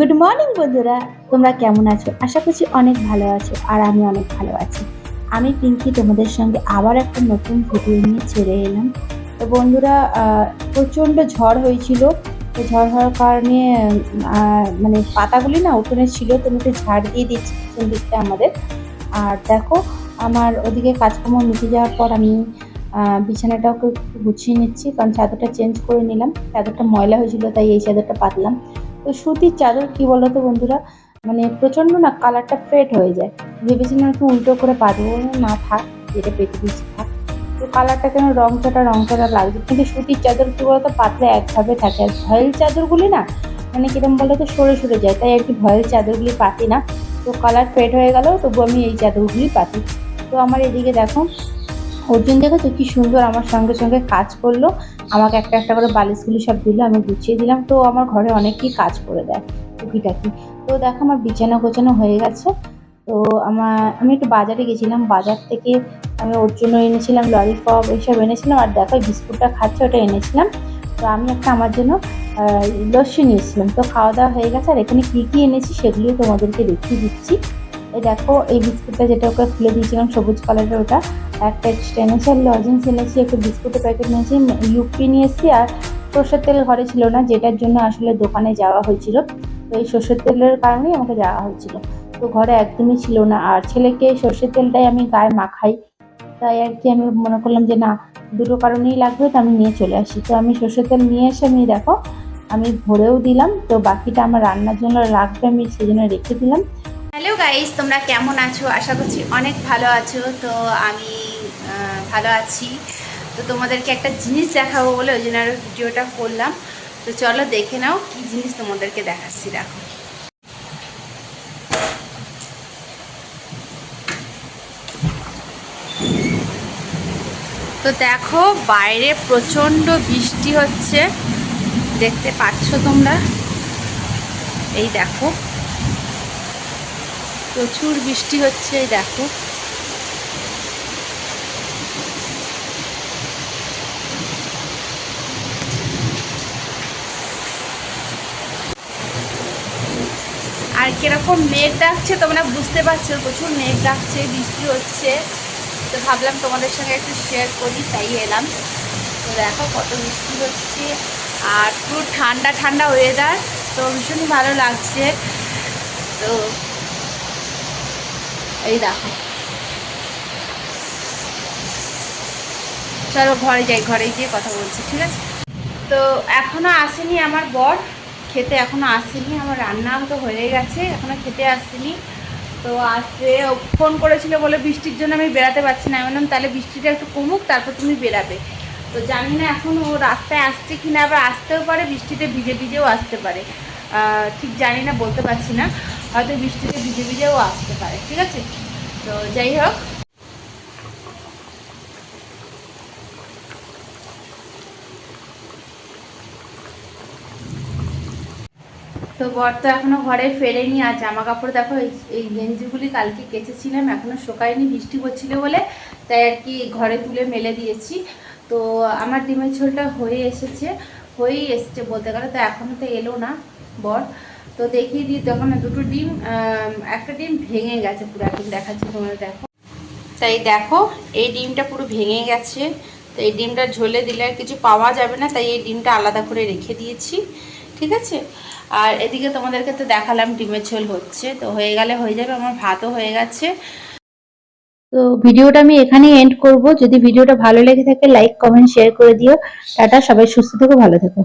বন্ধুরা। তোমরা কেমন আছো? আশা করছি অনেক ভালো আছো আর আমি অনেক ভালো আছি। আমি পিঙ্কি, তোমাদের সঙ্গে আবার একটা নতুন ভিডিও নিয়ে ছেড়ে এলাম। তো বন্ধুরা প্রচণ্ড ঝড় হয়েছিল। তো ঝড় হওয়ার কারণে মানে পাতাগুলি না উঠোনে ছিল, তো ঝাড় দিয়ে দিচ্ছি পিছন দিকটা আমাদের। আর দেখো, আমার ওদিকে কাজকর্ম মিটে যাওয়ার পর আমি বিছানাটাকে গুছিয়ে নিচ্ছি, কারণ চাদরটা চেঞ্জ করে নিলাম। চাদরটা ময়লা হয়েছিল, তাই এই চাদরটা পাতলাম। তো সুতির চাদর, কি বলতো বন্ধুরা? মানে প্রচণ্ড না কালারটা ফেড হয়ে যায়। ভেবেছিলাম একটু উল্টো করে পাতবো না থাক, যেটা পেতে দিচ্ছি থাক। তো কালারটা কেন রং চটা রং চটা লাগছে? কিন্তু সুতির চাদর, কি বলতো, পাতলে একভাবে থাকে। আর ভয়েল চাদরগুলি না মানে কিরম বলতো, সরে সরে যায়। তাই আর কি ভয়েল চাদরগুলি পাতি না। তো কালার ফেড হয়ে গেল, তবু আমি এই চাদরগুলি পাতি। তো আমার এদিকে দেখো, অর্জুন দেখেছ কি সুন্দর আমার সঙ্গে সঙ্গে কাজ করল। আমাকে একটা একটা করে বালিশগুলি সব দিল, আমি গুছিয়ে দিলাম। তো আমার ঘরে অনেকই কাজ করে দেয় টুকিটাকি। তো দেখো আমার বিছানা গোছানো হয়ে গেছে। তো আমার, আমি একটু বাজারে গেছিলাম। বাজার থেকে আমি ওর জন্য এনেছিলাম ললিপপ এইসব এনেছিলাম। আর দেখো বিস্কুটটা খাচ্ছে, ওটা এনেছিলাম। তো আমি একটা আমার জন্য লস্যি নিয়েছিলাম। তো খাওয়া দাওয়া হয়ে গেছে। আর এখানে কী কী এনেছি সেগুলিও তোমাদেরকে দেখিয়ে দিচ্ছি। এই দেখো, এই বিস্কুটটা যেটা ওকে খুলে দিয়েছিলাম, সবুজ কালারের ওটা। একটা এক্সট্রা এনেছি আর লজেন্স এনেছি, একটা বিস্কুটের প্যাকেট নিয়েছি ইউপি নিয়ে এসেছি, আর সর্ষের তেল ঘরে ছিল না, যেটার জন্য আসলে দোকানে যাওয়া হয়েছিল। তো এই সর্ষের তেলের কারণেই আমাকে যাওয়া হয়েছিল। তো ঘরে একদমই ছিল না, আর ছেলেকে সর্ষের তেলটাই আমি গায়ে মাখাই। তাই আর কি আমি মনে করলাম যে, না, দুটো কারণেই লাগবে, তো আমি নিয়ে চলে আসি। তো আমি সর্ষের তেল নিয়ে এসে আমি দেখো, আমি ভরেও দিলাম, তো বাকিটা আমার রান্নার জন্য লাগবে, আমি সেই জন্য রেখে দিলাম। হ্যালো গাইস, তোমরা কেমন আছো? আশা করছি অনেক ভালো আছো। তো আমি ভালো আছি। তো তোমাদেরকে একটা জিনিস দেখাবো বলে ওই জন্য ভিডিওটা করলাম। তো চলো দেখে নাও কি জিনিস তোমাদেরকে দেখাচ্ছি, দেখো। তো দেখো, বাইরে প্রচণ্ড বৃষ্টি হচ্ছে। দেখতে পাচ্ছ তোমরা? এই দেখো। প্রচুর বৃষ্টি হচ্ছে দেখো। আর কীরকম মেঘ ডাকছে তোমরা বুঝতে পারছ, প্রচুর মেঘ ডাকছে, বৃষ্টি হচ্ছে। তো ভাবলাম তোমাদের সঙ্গে একটু শেয়ার করি, তাই এলাম। তো দেখো কত বৃষ্টি হচ্ছে, আর পুরো ঠান্ডা ঠান্ডা ওয়েদার তো ভীষণই ভালো লাগছে। তো এই দেখো। চলো ঘরে যাই, ঘরে গিয়ে কথা বলছি, ঠিক আছে? তো এখনও আসেনি আমার বর, খেতে এখনও আসেনি, আমার রান্না তো হয়ে গেছে, এখনও খেতে আসেনি। তো আসবে ফোন করেছিল বলে বৃষ্টির জন্য আমি বেরাতে পারছি না বললাম, তাহলে বৃষ্টিটা একটু কমুক, তারপর তুমি বেরাবে তো জানি না এখন ও রাস্তায় আসছে কি না আবার আসতেও পারে, বৃষ্টিতে ভিজে ভিজেও আসতে পারে। ঠিক জানি না, বলতে পারছি না। হয়তো বৃষ্টিতে ভিজে ভিজেও আসতে পারে, ঠিক আছে? তো যাই হোক। তো বর তো এখনও ঘরে ফেরেনি, আর জামা কাপড় দেখো এই গেঞ্জিগুলি কালকে কেচেছিলাম, এখনও শোকায়নি, বৃষ্টি হচ্ছিল বলে, তাই আর কি ঘরে তুলে মেলে দিয়েছি। তো আমার ডিমের ঝোলটা হয়ে এসেছে, হয়েই এসেছে বলতে গেলে, তো এখনও তো এলো না বর। তো দেখিয়ে দিই, তখন দুটো ডিম একটা ডিম ভেঙে গেছে পুরো। এখন দেখাচ্ছি তোমরা দেখো। তাই দেখো, এই ডিমটা পুরো ভেঙে গেছে। তো এই ডিমটা ঝোলে দিলে আর কিছু পাওয়া যাবে না, তাই এই ডিমটা আলাদা করে রেখে দিয়েছি, ঠিক আছে? আর এদিকে তোমাদেরকে তো দেখালাম, ডিমের ঝোল হচ্ছে। তো হয়ে গেলে হয়ে যাবে, আমার ভাতও হয়ে গেছে। তো ভিডিওটা আমি এখানেই এন্ড করব। যদি ভিডিওটা ভালো লেগে থাকে লাইক কমেন্ট শেয়ার করে দিও। টাটা, সবাই সুস্থ থেকো, ভালো থেকো।